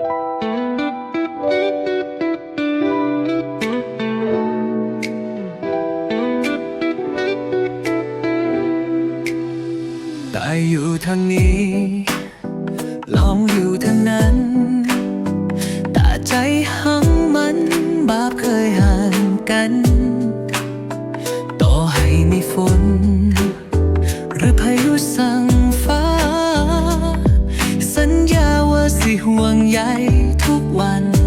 แต่อยู่ทางนี้ ลองอยู่ทางนั้นตาใจหังมันบาปเคยห่างกัน ต่อให้มีฝน ห่วงใยทุกวัน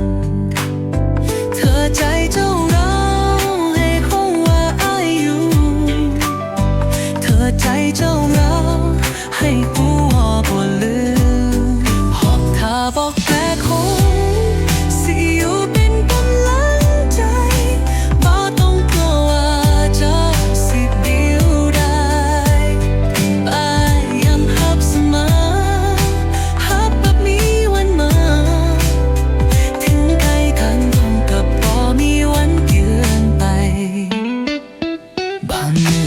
I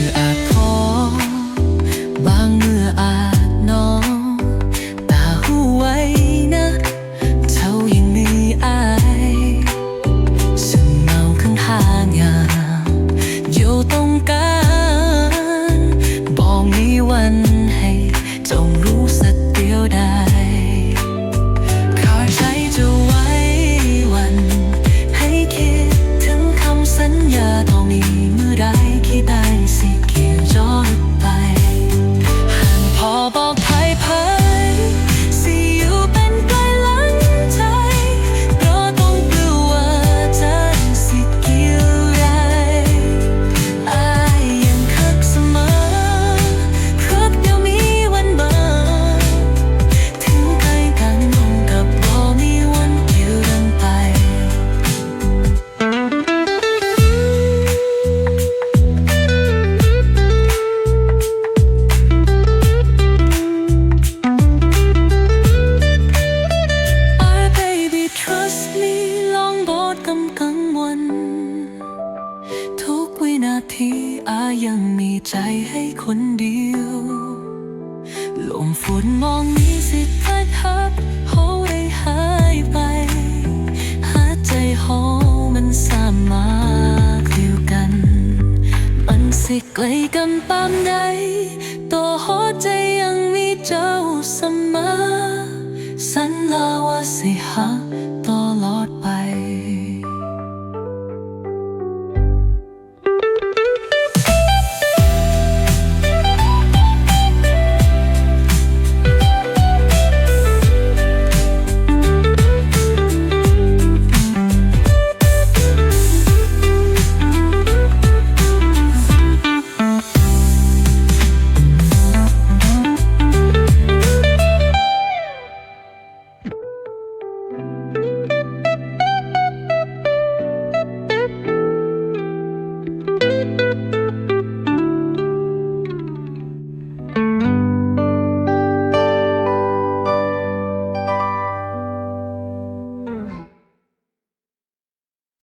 นาทีอายังมีใจให้คนเดียว ลมฝนมองมีสิทธิ์ทัดฮับหได้หายไป หาใจหอมันสามารถเดียวกัน มันสิไกลกันปามใดต่อหัวใจ